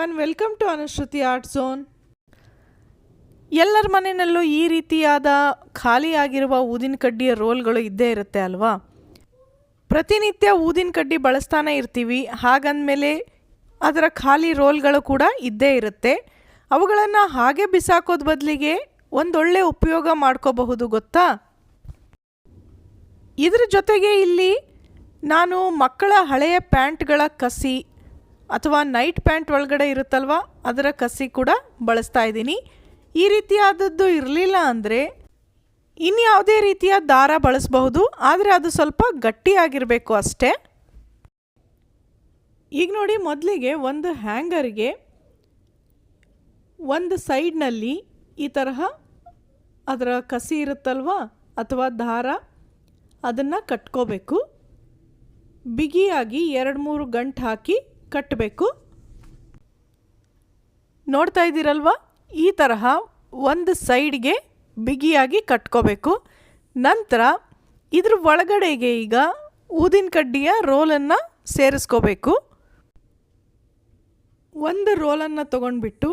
One welcome to Anushruti art zone ಎಲ್ಲರ ಮನೆಯಲ್ಲೂ ಈ ರೀತಿಯಾದ ಖಾಲಿಯಾಗಿರುವ ಊದಿನ ಕಡ್ಡಿಯ ರೋಲ್ಗಳು ಇದ್ದೇ ಇರುತ್ತೆ ಅಲ್ವಾ? ಪ್ರತಿನಿತ್ಯ ಊದಿನ ಕಡ್ಡಿ ಬಳಸ್ತಾನೆ ಇರ್ತೀವಿ. ಹಾಗಂದಮೇಲೆ ಅದರ ಖಾಲಿ ರೋಲ್ಗಳು ಕೂಡ ಇದ್ದೇ ಇರುತ್ತೆ. ಅವುಗಳನ್ನು ಹಾಗೆ ಬಿಸಾಕೋದ್ ಬದಲಿಗೆ ಒಂದೊಳ್ಳೆ ಉಪಯೋಗ ಮಾಡ್ಕೋಬಹುದು, ಗೊತ್ತಾ? ಇದರ ಜೊತೆಗೆ ಇಲ್ಲಿ ನಾನು ಮಕ್ಕಳ ಹಳೆಯ ಪ್ಯಾಂಟ್ಗಳ ಕಸಿ ಅಥವಾ ನೈಟ್ ಪ್ಯಾಂಟ್ ಒಳಗಡೆ ಇರುತ್ತಲ್ವ? ಅದರ ಕಸಿ ಕೂಡ ಬಳಸ್ತಾ ಇದ್ದೀನಿ. ಈ ರೀತಿಯಾದದ್ದು ಇರಲಿಲ್ಲ ಅಂದರೆ ಇನ್ಯಾವುದೇ ರೀತಿಯ ದಾರ ಬಳಸಬಹುದು. ಆದರೆ ಅದು ಸ್ವಲ್ಪ ಗಟ್ಟಿಯಾಗಿರಬೇಕು ಅಷ್ಟೇ. ಈಗ ನೋಡಿ ಮೊದಲಿಗೆ ಒಂದು ಹ್ಯಾಂಗರ್ಗೆ ಒಂದು ಸೈಡ್ನಲ್ಲಿ ಈ ತರಹ ಅದರ ಕಸಿ ಇರುತ್ತಲ್ವ? ಅಥವಾ ದಾರ? ಅದನ್ನು ಕಟ್ಕೋಬೇಕು. ಬಿಗಿಯಾಗಿ ಎರಡು ಮೂರು ಗಂಟು ಹಾಕಿ ಕಟ್ಟಬೇಕು. ನೋಡ್ತಾ ಇದ್ದೀರಲ್ವ? ಈ ತರಹ ಒಂದು ಸೈಡ್ಗೆ ಬಿಗಿಯಾಗಿ ಕಟ್ಕೋಬೇಕು. ನಂತರ ಇದ್ರ ಒಳಗಡೆಗೆ ಈಗ ಊದಿನ ಕಡ್ಡಿಯ ರೋಲನ್ನು ಸೇರಿಸ್ಕೋಬೇಕು. ಒಂದು ರೋಲನ್ನು ತೊಗೊಂಡ್ಬಿಟ್ಟು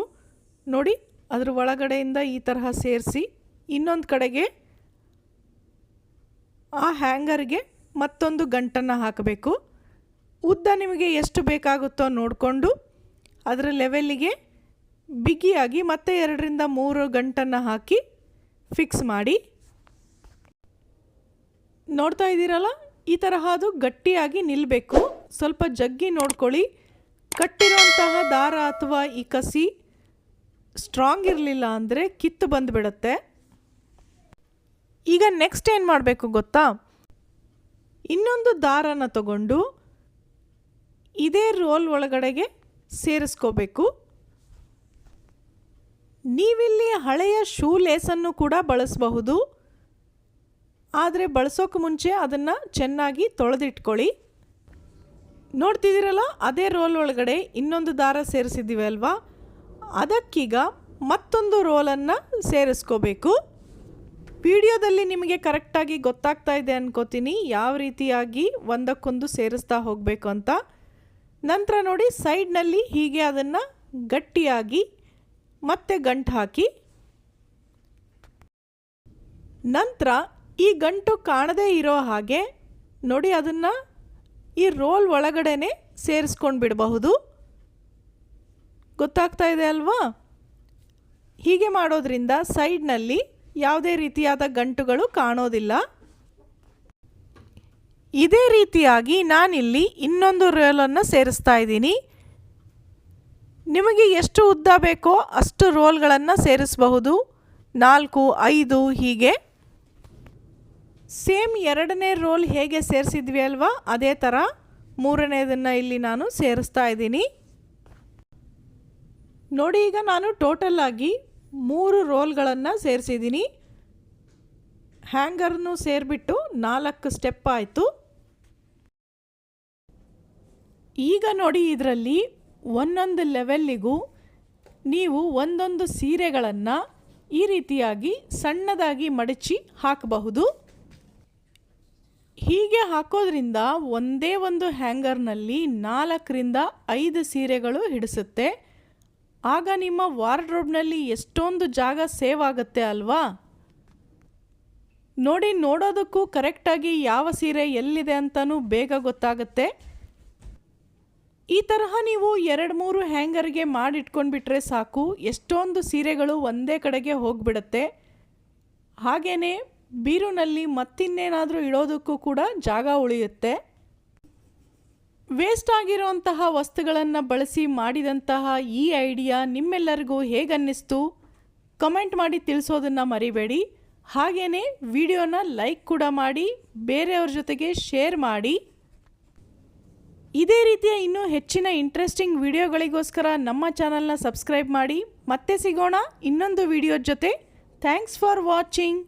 ನೋಡಿ ಅದ್ರ ಒಳಗಡೆಯಿಂದ ಈ ತರಹ ಸೇರಿಸಿ ಇನ್ನೊಂದು ಕಡೆಗೆ ಆ ಹ್ಯಾಂಗರ್ಗೆ ಮತ್ತೊಂದು ಗಂಟನ್ನು ಹಾಕಬೇಕು. ಉದ್ದ ನಿಮಗೆ ಎಷ್ಟು ಬೇಕಾಗುತ್ತೋ ನೋಡಿಕೊಂಡು ಅದರ ಲೆವೆಲ್ಲಿಗೆ ಬಿಗಿಯಾಗಿ ಮತ್ತೆ ಎರಡರಿಂದ ಮೂರು ಗಂಟನ್ನು ಹಾಕಿ ಫಿಕ್ಸ್ ಮಾಡಿ. ನೋಡ್ತಾ ಇದ್ದೀರಲ್ಲ, ಈ ತರಹ ಅದು ಗಟ್ಟಿಯಾಗಿ ನಿಲ್ಲಬೇಕು ಸ್ವಲ್ಪ ಜಗ್ಗಿ ನೋಡ್ಕೊಳ್ಳಿ. ಕಟ್ಟಿರೋಂತಹ ದಾರ ಅಥವಾ ಈ ಕಸಿ ಸ್ಟ್ರಾಂಗ್ ಇರಲಿಲ್ಲ ಅಂದರೆ ಕಿತ್ತು ಬಂದುಬಿಡುತ್ತೆ. ಈಗ ನೆಕ್ಸ್ಟ್ ಏನು ಮಾಡಬೇಕು ಗೊತ್ತಾ? ಇನ್ನೊಂದು ದಾರನ ತಗೊಂಡು ಇದೇ ರೋಲ್ ಒಳಗಡೆಗೆ ಸೇರಿಸ್ಕೋಬೇಕು. ನೀವಿಲ್ಲಿ ಹಳೆಯ ಶೂ ಲೇಸನ್ನು ಕೂಡ ಬಳಸಬಹುದು. ಆದರೆ ಬಳಸೋಕೆ ಮುಂಚೆ ಅದನ್ನು ಚೆನ್ನಾಗಿ ತೊಳೆದಿಟ್ಕೊಳ್ಳಿ. ನೋಡ್ತಿದ್ದೀರಲ್ಲ, ಅದೇ ರೋಲ್ ಒಳಗಡೆ ಇನ್ನೊಂದು ದಾರ ಸೇರಿಸಿದ್ದೀವಿ ಅಲ್ವಾ? ಅದಕ್ಕೀಗ ಮತ್ತೊಂದು ರೋಲನ್ನು ಸೇರಿಸ್ಕೋಬೇಕು. ವಿಡಿಯೋದಲ್ಲಿ ನಿಮಗೆ ಕರೆಕ್ಟಾಗಿ ಗೊತ್ತಾಗ್ತಾ ಇದೆ ಅನ್ಕೋತೀನಿ, ಯಾವ ರೀತಿಯಾಗಿ ಒಂದಕ್ಕೊಂದು ಸೇರಿಸ್ತಾ ಹೋಗಬೇಕು ಅಂತ. ನಂತರ ನೋಡಿ ಸೈಡ್ನಲ್ಲಿ ಹೀಗೆ ಅದನ್ನು ಗಟ್ಟಿಯಾಗಿ ಮತ್ತೆ ಗಂಟು ಹಾಕಿ. ನಂತರ ಈ ಗಂಟು ಕಾಣದೇ ಇರೋ ಹಾಗೆ ನೋಡಿ ಅದನ್ನು ಈ ರೋಲ್ ಒಳಗಡೆನೆ ಸೇರಿಸ್ಕೊಂಡು ಬಿಡಬಹುದು. ಗೊತ್ತಾಗ್ತಾ ಇದೆ ಅಲ್ವಾ? ಹೀಗೆ ಮಾಡೋದ್ರಿಂದ ಸೈಡ್ನಲ್ಲಿ ಯಾವುದೇ ರೀತಿಯಾದ ಗಂಟುಗಳು ಕಾಣೋದಿಲ್ಲ. ಇದೇ ರೀತಿಯಾಗಿ ನಾನಿಲ್ಲಿ ಇನ್ನೊಂದು ರೋಲನ್ನು ಸೇರಿಸ್ತಾ ಇದ್ದೀನಿ. ನಿಮಗೆ ಎಷ್ಟು ಉದ್ದ ಬೇಕೋ ಅಷ್ಟು ರೋಲ್ಗಳನ್ನು ಸೇರಿಸಬಹುದು. ನಾಲ್ಕು, ಐದು, ಹೀಗೆ. ಸೇಮ್ ಎರಡನೇ ರೋಲ್ ಹೇಗೆ ಸೇರಿಸಿದ್ವಿ ಅಲ್ವಾ? ಅದೇ ಥರ ಮೂರನೇದನ್ನು ಇಲ್ಲಿ ನಾನು ಸೇರಿಸ್ತಾ ಇದ್ದೀನಿ. ನೋಡಿ, ಈಗ ನಾನು ಟೋಟಲ್ ಆಗಿ ಮೂರು ರೋಲ್ಗಳನ್ನು ಸೇರಿಸಿದ್ದೀನಿ. ಹ್ಯಾಂಗರ್ನೂ ಸೇರಿಬಿಟ್ಟು ನಾಲ್ಕು ಸ್ಟೆಪ್ ಆಯಿತು. ಈಗ ನೋಡಿ ಇದರಲ್ಲಿ ಒಂದೊಂದು ಲೆವೆಲ್ಲಿಗೂ ನೀವು ಒಂದೊಂದು ಸೀರೆಗಳನ್ನು ಈ ರೀತಿಯಾಗಿ ಸಣ್ಣದಾಗಿ ಮಡಚಿ ಹಾಕಬಹುದು. ಹೀಗೆ ಹಾಕೋದ್ರಿಂದ ಒಂದೇ ಒಂದು ಹ್ಯಾಂಗರ್ನಲ್ಲಿ ನಾಲ್ಕರಿಂದ ಐದು ಸೀರೆಗಳು ಹಿಡಿಸುತ್ತೆ. ಆಗ ನಿಮ್ಮ ವಾರ್ಡ್ರೋಬ್ನಲ್ಲಿ ಎಷ್ಟೊಂದು ಜಾಗ ಸೇವ್ ಆಗುತ್ತೆ ಅಲ್ವಾ? ನೋಡಿ, ನೋಡೋದಕ್ಕೂ ಕರೆಕ್ಟಾಗಿ ಯಾವ ಸೀರೆ ಎಲ್ಲಿದೆ ಅಂತಲೂ ಬೇಗ ಗೊತ್ತಾಗುತ್ತೆ. ಈ ತರಹ ನೀವು ಎರಡು ಮೂರು ಹ್ಯಾಂಗರ್ಗೆ ಮಾಡಿಟ್ಕೊಂಡ್ಬಿಟ್ರೆ ಸಾಕು. ಎಷ್ಟೊಂದು ಸೀರೆಗಳು ಒಂದೇ ಕಡೆಗೆ ಹೋಗಿಬಿಡುತ್ತೆ. ಹಾಗೆಯೇ ಬೀರುನಲ್ಲಿ ಮತ್ತಿನ್ನೇನಾದರೂ ಇಡೋದಕ್ಕೂ ಕೂಡ ಜಾಗ ಉಳಿಯುತ್ತೆ. ವೇಸ್ಟ್ ಆಗಿರುವಂತಹ ವಸ್ತುಗಳನ್ನು ಬಳಸಿ ಮಾಡಿದಂತಹ ಈ ಐಡಿಯಾ ನಿಮ್ಮೆಲ್ಲರಿಗೂ ಹೇಗನ್ನಿಸ್ತು? ಕಮೆಂಟ್ ಮಾಡಿ ತಿಳಿಸೋದನ್ನು ಮರಿಬೇಡಿ. ಹಾಗೆಯೇ ವಿಡಿಯೋನ ಲೈಕ್ ಕೂಡ ಮಾಡಿ, ಬೇರೆಯವ್ರ ಜೊತೆಗೆ ಶೇರ್ ಮಾಡಿ. ಇದೇ ರೀತಿಯ ಇನ್ನೂ ಹೆಚ್ಚಿನ ಇಂಟ್ರೆಸ್ಟಿಂಗ್ ವಿಡಿಯೋಗಳಿಗೋಸ್ಕರ ನಮ್ಮ ಚಾನಲ್ನ ಸಬ್ಸ್ಕ್ರೈಬ್ ಮಾಡಿ ಮತ್ತೆ ಸಿಗೋಣ ಇನ್ನೊಂದು ವಿಡಿಯೋ ಜೊತೆ. Thanks for watching